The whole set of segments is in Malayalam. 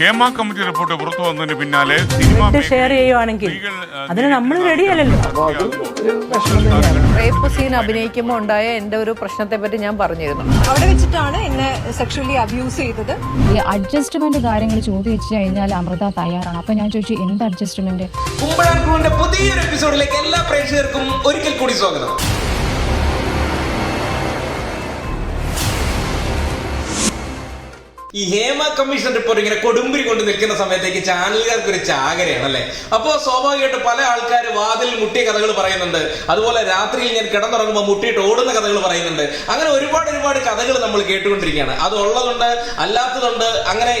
ഹേമ കമ്മിറ്റി റിപ്പോർട്ട് പുറത്തു വന്നതിന് പിന്നാലെ സിനിമ ഷെയർ ചെയ്യുവാണെങ്കിൽ അതിന് നമ്മൾ റെഡിയല്ലല്ലോ റേപ്പ് സീൻ അഭിനയിക്കുമ്പോൾ ഉണ്ടായ എന്റെ ഒരു പ്രശ്നത്തെ പറ്റി ഞാൻ പറഞ്ഞിരുന്നു. അവിടെ വെച്ചിട്ടാണ് എന്നെ സെക്ഷലി അബ്യൂസ് ചെയ്തത്. ഈ അഡ്ജസ്റ്റ്മെന്റ് കാര്യങ്ങൾ ചോദിച്ചു കഴിഞ്ഞാൽ അമൃത തയ്യാറാണ്. അപ്പൊ ഞാൻ ചോദിച്ചു എന്ത് അഡ്ജസ്റ്റ്മെന്റ് കുമ്പഴാൻ ക്രൂവിന്റെ പുതിയൊരു എപ്പിസോഡിലേക്ക് എല്ലാ പ്രേക്ഷകർക്കും ഒരിക്കൽ കൂടി സ്വാഗതം. ഈ ഹേമ കമ്മീഷൻ റിപ്പോർട്ട് ഇങ്ങനെ കൊടുമ്പിരി കൊണ്ട് നിൽക്കുന്ന സമയത്തേക്ക് ചാനലുകാർക്ക് ഒരു ചാകരയാണ് അല്ലേ അപ്പോൾ സ്വാഭാവികമായിട്ട് പല ആൾക്കാർ വാതിൽ മുട്ടിയ കഥകൾ പറയുന്നുണ്ട്. അതുപോലെ രാത്രിയിൽ ഞാൻ കിടന്നുറങ്ങുമ്പോൾ മുട്ടിയിട്ട് ഓടുന്ന കഥകൾ പറയുന്നുണ്ട്. അങ്ങനെ ഒരുപാട് ഒരുപാട് കഥകൾ നമ്മൾ കേട്ടുകൊണ്ടിരിക്കുകയാണ്. അത് ഉള്ളതുണ്ട് അല്ലാത്തതുണ്ട് അങ്ങനെ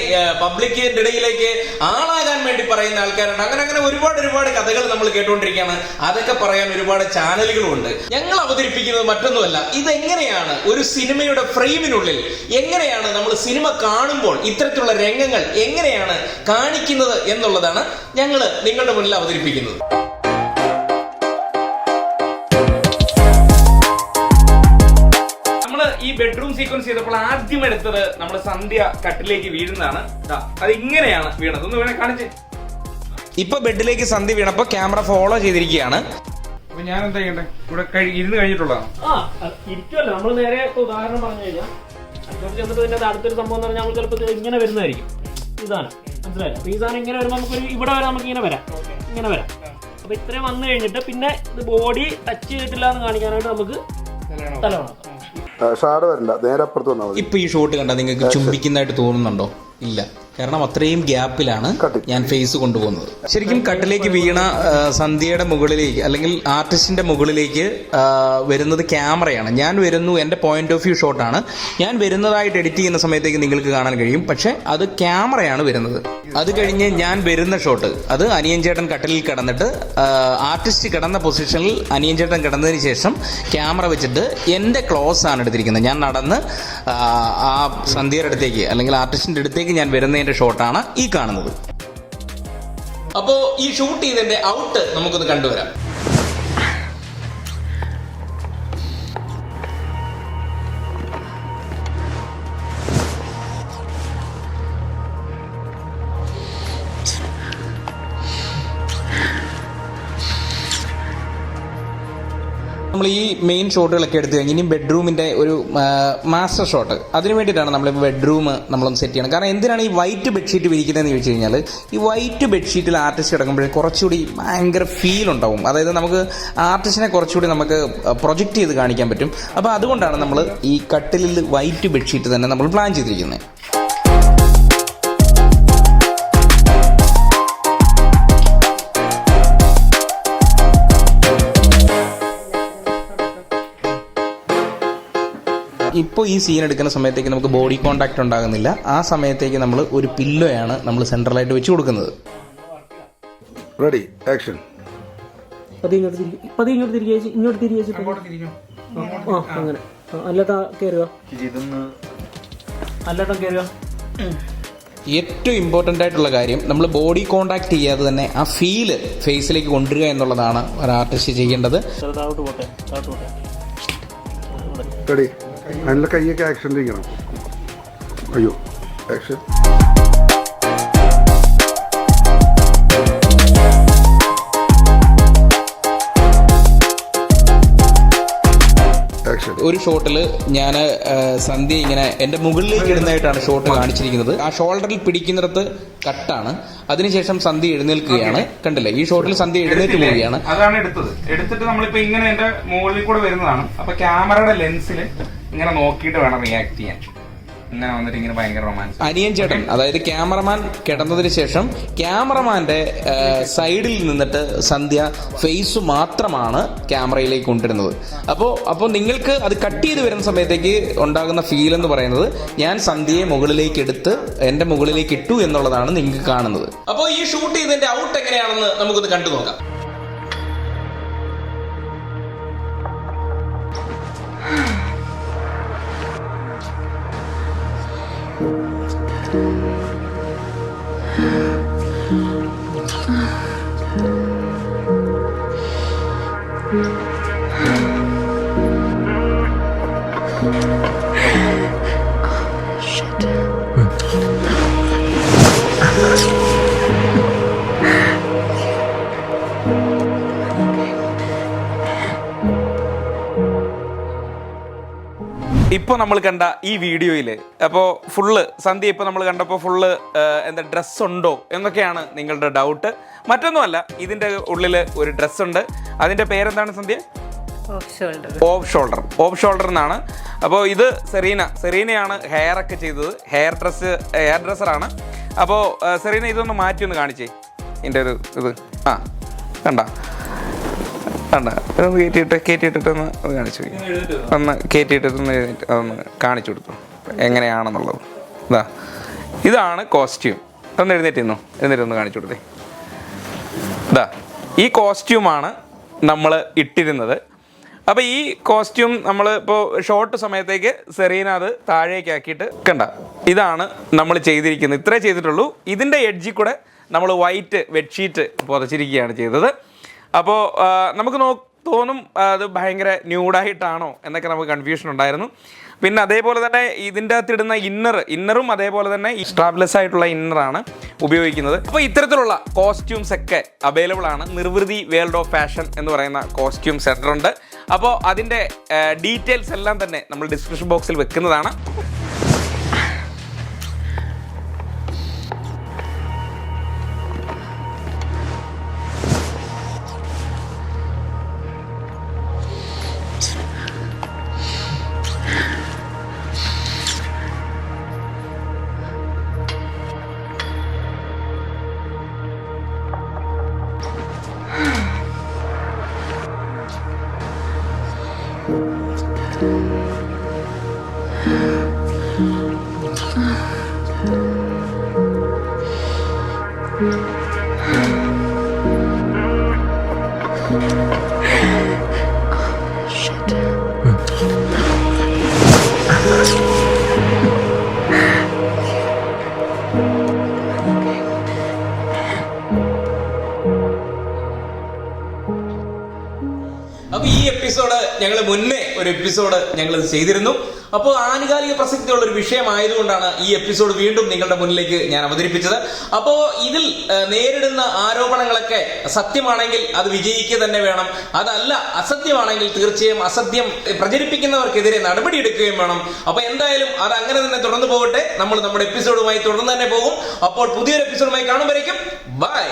പബ്ലിക്കിന്റെ ഇടയിലേക്ക് ആളാകാൻ വേണ്ടി പറയുന്ന ആൾക്കാരുണ്ട്. അങ്ങനെ അങ്ങനെ ഒരുപാട് ഒരുപാട് കഥകൾ നമ്മൾ കേട്ടുകൊണ്ടിരിക്കുകയാണ്. അതൊക്കെ പറയാൻ ഒരുപാട് ചാനലുകളും ഉണ്ട് ഞങ്ങൾ അവതരിപ്പിക്കുന്നത് മറ്റൊന്നുമല്ല. ഇതെങ്ങനെയാണ് ഒരു സിനിമയുടെ ഫ്രെയിമിനുള്ളിൽ എങ്ങനെയാണ് നമ്മൾ സിനിമ കാണുമ്പോൾ ഇത്തരത്തിലുള്ള രംഗങ്ങൾ എങ്ങനെയാണ് കാണിക്കുന്നത് എന്നുള്ളതാണ് ഞങ്ങൾ നിങ്ങളുടെ മുന്നിൽ അവതരിപ്പിക്കുന്നത്. നമ്മൾ ഈ ബെഡ്റൂം സീക്വൻസ് ചെയ്തപ്പോൾ ആദ്യം എടുത്തത് നമ്മുടെ സന്ധ്യ കട്ടിലേക്ക് വീഴുന്നതാണ്. ദാ, അത് ഇങ്ങനെയാണ് വീണത്. ഒന്ന് വേണേ കാണിച്ച്. ഇപ്പൊ ബെഡിലേക്ക് സന്ധ്യ വീണപ്പോ ക്യാമറ ഫോളോ ചെയ്തിരിക്കുകയാണ്. അപ്പൊ ഞാൻ എന്താ ചെയ്യണ്ടേ? ഇവിടെ ഇരുന്ന് കഴിഞ്ഞിട്ടുള്ളതാണ്? ആ ഇരിക്കുമല്ലോ നമ്മൾ നേരെ ഉദാഹരണം പറഞ്ഞു കഴിഞ്ഞാൽ ചെന്നിട്ട് ഇതിന്റെ അടുത്തൊരു സംഭവം എന്ന് പറഞ്ഞാൽ നമ്മൾ ചിലപ്പോൾ ഇങ്ങനെ വരുന്നതായിരിക്കും. ഈ സാധനം മനസ്സിലായില്ല അപ്പൊ ഈ സാധനം ഇങ്ങനെ വരുമ്പോൾ നമുക്ക് ഇവിടെ വരെ നമുക്ക് ഇങ്ങനെ വരാം. ഇങ്ങനെ വരാം. അപ്പോൾ ഇത്രയും വന്നു കഴിഞ്ഞിട്ട് പിന്നെ ഇത് ബോഡി ടച്ച് ചെയ്തിട്ടില്ല എന്ന് കാണിക്കാനായിട്ട് നമുക്ക് തല വേണം ഷാഡ് വരില്ല നേരെ അപ്പുറത്ത് വന്നാൽ മതി. ഇപ്പൊ ഈ ഷോട്ട് കണ്ടാൽ നിങ്ങൾക്ക് ചുംബിക്കുന്നതായിട്ട് തോന്നുന്നുണ്ടോ? ഇല്ല. കാരണം അത്രയും ഗ്യാപ്പിലാണ് ഞാൻ ഫേസ് കൊണ്ടുപോകുന്നത്. ശരിക്കും കട്ടിലേക്ക് വീണ സന്ധ്യയുടെ മുകളിലേക്ക് അല്ലെങ്കിൽ ആർട്ടിസ്റ്റിന്റെ മുകളിലേക്ക് വരുന്നത് ക്യാമറയാണ്. ഞാൻ വരുന്നു എന്റെ പോയിന്റ് ഓഫ് വ്യൂ ഷോട്ടാണ് ഞാൻ വരുന്നതായിട്ട് എഡിറ്റ് ചെയ്യുന്ന സമയത്തേക്ക് നിങ്ങൾക്ക് കാണാൻ കഴിയും. പക്ഷെ അത് ക്യാമറയാണ് വരുന്നത്. അത് കഴിഞ്ഞ് ഞാൻ വരുന്ന ഷോട്ട് അത് അനിയൻ ചേട്ടൻ കട്ടിലിൽ കിടന്നിട്ട് ആർട്ടിസ്റ്റ് കിടന്ന പൊസിഷനിൽ അനിയൻ ചേട്ടൻ കിടന്നതിന് ശേഷം ക്യാമറ വെച്ചിട്ട് എന്റെ ക്ലോസ് ആണ് എടുത്തിരിക്കുന്നത്. ഞാൻ നടന്ന് ആ, സന്ധ്യയുടെ അടുത്തേക്ക് അല്ലെങ്കിൽ ആർട്ടിസ്റ്റിന്റെ അടുത്തേക്ക് ഞാൻ വരുന്നതിന്റെ ഷോട്ടാണ് ഈ കാണുന്നത്. അപ്പോ ഈ ഷൂട്ട് ചെയ്തതിന്റെ ഔട്ട് നമുക്കൊന്ന് കണ്ടുവരാം. നമ്മൾ ഈ മെയിൻ ഷോട്ടുകളൊക്കെ എടുത്തു കഴിഞ്ഞ് ഇനി ബെഡ്റൂമിന്റെ ഒരു മാസ്റ്റർ ഷോട്ട് അതിനു വേണ്ടിയിട്ടാണ് നമ്മൾ ബെഡ്റൂം നമ്മളൊന്ന് സെറ്റ് ചെയ്യണം കാരണം എന്തിനാണ് ഈ വൈറ്റ് ബെഡ്ഷീറ്റ് വിരിക്കുന്നതെന്ന് ചോദിച്ചു കഴിഞ്ഞാൽ ഈ വൈറ്റ് ബെഡ്ഷീറ്റിൽ ആർട്ടിസ്റ്റ് കിടക്കുമ്പോഴേ കുറച്ചുകൂടി ഭയങ്കര ഫീൽ ഉണ്ടാവും. അതായത് നമുക്ക് ആർട്ടിസ്റ്റിനെ കുറച്ചുകൂടി നമുക്ക് പ്രൊജക്റ്റ് ചെയ്ത് കാണിക്കാൻ പറ്റും. അപ്പോൾ അതുകൊണ്ടാണ് നമ്മൾ ഈ കട്ടിലിൽ വൈറ്റ് ബെഡ്ഷീറ്റ് തന്നെ നമ്മൾ പ്ലാൻ ചെയ്തിരിക്കുന്നത്. ഇപ്പോൾ ഈ സീൻ എടുക്കുന്ന സമയത്തേക്ക് നമുക്ക് ബോഡി കോണ്ടാക്ട് ഉണ്ടാകുന്നില്ല. ആ സമയത്തേക്ക് നമ്മൾ ഒരു പില്ലോയാണ് നമ്മൾ സെൻട്രലായിട്ട് വെച്ച് കൊടുക്കുന്നത്. റെഡി ആക്ഷൻ പതി ഇങ്ങോട്ട് തിരികെ പതി ഇങ്ങോട്ട് തിരികെ ചേച്ചി, ഇങ്ങോട്ട് തിരികെ. ചേച്ചി. ആ അങ്ങനെ. ആ, അല്ലട്ടാ കയറുക അല്ലട്ടാ കയറുക ഏറ്റവും ഇമ്പോർട്ടന്റ് ആയിട്ടുള്ള കാര്യം നമ്മൾ ബോഡി കോണ്ടാക്ട് ചെയ്യാതെ തന്നെ ആ ഫീൽ ഫേസിലേക്ക് കൊണ്ടുവരിക എന്നുള്ളതാണ് ഒരു ആർട്ടിസ്റ്റ് ചെയ്യേണ്ടത്. അതിനുള്ള കൈയൊക്കെ ആക്ഷൻ ചെയ്യണം അയ്യോ ആക്ഷൻ ആക്ഷൻ ഒരു ഷോട്ടിൽ ഞാൻ സന്ധ്യ ഇങ്ങനെ എന്റെ മുകളിലേക്ക് ഇടുന്നതായിട്ടാണ് ഷോട്ട് കാണിച്ചിരിക്കുന്നത്. ആ ഷോൾഡറിൽ പിടിക്കുന്നിടത്ത് കട്ടാണ്. അതിനുശേഷം സന്ധ്യ എഴുന്നേൽക്കുകയാണ്. കണ്ടില്ലേ? ഈ ഷോട്ടിൽ സന്ധ്യ എഴുന്നേറ്റ് പോവുകയാണ്. അതാണ് എടുത്തത്. എടുത്തിട്ട് നമ്മളിപ്പോ ഇങ്ങനെ എന്റെ മുകളിൽ കൂടെ വരുന്നതാണ്. അപ്പൊ ക്യാമറയുടെ ലെൻസിൽ ഇങ്ങനെ നോക്കിയിട്ട് വേണം റിയാക്ട് ചെയ്യാൻ. ഇങ്ങനെ വന്നിട്ട് ഇങ്ങനെ ഭയങ്കര റൊമാൻസ് അനിയൻ ചേട്ടൻ അതായത് ക്യാമറമാൻ കിടന്നതിന് ശേഷം ക്യാമറമാന്റെ സൈഡിൽ നിന്നിട്ട് സന്ധ്യ ഫേസ് മാത്രമാണ് ക്യാമറയിലേക്ക് കൊണ്ടിരുന്നത്. അപ്പോൾ അപ്പോൾ നിങ്ങൾക്ക് അത് കട്ട് ചെയ്ത് വരുന്ന സമയത്തേക്ക് ഉണ്ടാകുന്ന ഫീൽ എന്ന് പറയുന്നത് ഞാൻ സന്ധ്യയെ മുകളിലേക്ക് എടുത്ത് എന്റെ മുകളിലേക്ക് ഇട്ടു എന്നുള്ളതാണ് നിങ്ങൾക്ക് കാണുന്നത്. അപ്പോൾ ഈ ഷൂട്ട് ചെയ്തതിന്റെ ഔട്ട് എങ്ങനെയാണെന്ന് നമുക്കൊന്ന് കണ്ടു നോക്കാം Oh Shit. Hmm. ഇപ്പോൾ നമ്മൾ കണ്ട ഈ വീഡിയോയിൽ അപ്പോൾ ഫുള്ള് സന്ധ്യ ഇപ്പോൾ നമ്മൾ കണ്ടപ്പോൾ ഫുള്ള് എന്താ ഡ്രസ്സ് ഉണ്ടോ എന്നൊക്കെയാണ് നിങ്ങളുടെ ഡൗട്ട് മറ്റൊന്നുമല്ല ഇതിന്റെ ഉള്ളിൽ ഒരു ഡ്രസ്സ് ഉണ്ട്. അതിന്റെ പേരെന്താണ് Sandhya? Off shoulder off shoulder എന്നാണ്. അപ്പോൾ ഇത് സെറീന. സെറീനയാണ് ഹെയർ ഒക്കെ ചെയ്തത്. ഹെയർ ഡ്രസ് ഹെയർ ഡ്രസ്സറാണ് അപ്പോൾ സെറീന ഇതൊന്ന് മാറ്റി ഒന്ന് കാണിച്ചേ. എന്റെ ഒരു ഇത്. ആ കണ്ട. കണ്ട. ഇതൊന്ന് കയറ്റിയിട്ട് കയറ്റിയിട്ടിട്ടൊന്ന് കാണിച്ചു ഒന്ന് കയറ്റിയിട്ടൊന്ന് അതൊന്ന് കാണിച്ചു കൊടുത്തു എങ്ങനെയാണെന്നുള്ളത്. ഇതാ ഇതാണ് കോസ്റ്റ്യൂം ഒന്ന് എഴുന്നേറ്റ് എഴുന്നേറ്റൊന്ന് കാണിച്ചു കൊടുത്തേ ഇതാ ഈ കോസ്റ്റ്യൂമാണ് നമ്മൾ ഇട്ടിരുന്നത്. അപ്പോൾ ഈ കോസ്റ്റ്യൂം നമ്മൾ ഇപ്പോൾ ഷോർട്ട് സമയത്തേക്ക് സെറീന അത് താഴേക്ക് ആക്കിയിട്ട് കണ്ട. ഇതാണ് നമ്മൾ ചെയ്തിരിക്കുന്നത്. ഇത്രേ ചെയ്തിട്ടുള്ളൂ. ഇതിന്റെ എഡ്ജിൽ കൂടെ നമ്മൾ വൈറ്റ് ബെഡ്ഷീറ്റ് പുതച്ചിരിക്കുകയാണ് ചെയ്തത്. അപ്പോൾ നമുക്ക് നോ തോന്നും അത് ഭയങ്കര ന്യൂഡായിട്ടാണോ എന്നൊക്കെ നമുക്ക് കൺഫ്യൂഷൻ ഉണ്ടായിരുന്നു. പിന്നെ അതേപോലെ തന്നെ ഇതിന്റെ അകത്തിടുന്ന ഇന്നർ ഇന്നറും അതേപോലെ തന്നെ സ്ട്രാബ്ലെസ് ആയിട്ടുള്ള ഇന്നറാണ് ഉപയോഗിക്കുന്നത്. അപ്പോൾ ഇത്തരത്തിലുള്ള കോസ്റ്റ്യൂംസ് ഒക്കെ അവൈലബിൾ ആണ്. നിർവൃതി വേൾഡ് ഓഫ് ഫാഷൻ എന്ന് പറയുന്ന കോസ്റ്റ്യൂം സെന്റർ ഉണ്ട്. അപ്പോൾ അതിന്റെ ഡീറ്റെയിൽസ് എല്ലാം തന്നെ നമ്മൾ ഡിസ്ക്രിപ്ഷൻ ബോക്സിൽ വെക്കുന്നതാണ്. അപ്പോൾ ഈ എപ്പിസോഡ് ഞങ്ങൾ മുന്നേ ഒരു എപ്പിസോഡ് ഞങ്ങൾ ചെയ്തിരുന്നു. അപ്പോൾ ആനുകാലിക പ്രസക്തിയുള്ള ഒരു വിഷയമായതുകൊണ്ടാണ് ഈ എപ്പിസോഡ് വീണ്ടും നിങ്ങളുടെ മുന്നിലേക്ക് ഞാൻ അവതരിപ്പിച്ചത്. അപ്പോൾ ഇതിൽ നേരിടുന്ന ആരോപണങ്ങളൊക്കെ സത്യമാണെങ്കിൽ അത് വിജയിക്കുക തന്നെ വേണം. അതല്ല അസത്യമാണെങ്കിൽ തീർച്ചയായും അസത്യം പ്രചരിപ്പിക്കുന്നവർക്കെതിരെ നടപടിയെടുക്കുകയും വേണം. അപ്പോൾ എന്തായാലും അത് അങ്ങനെ തന്നെ തുടർന്ന് പോകട്ടെ. നമ്മൾ നമ്മുടെ എപ്പിസോഡുമായി തുടർന്ന് തന്നെ പോകും. അപ്പോൾ പുതിയൊരു എപ്പിസോഡുമായി കാണുമ്പോഴേക്കും ബൈ.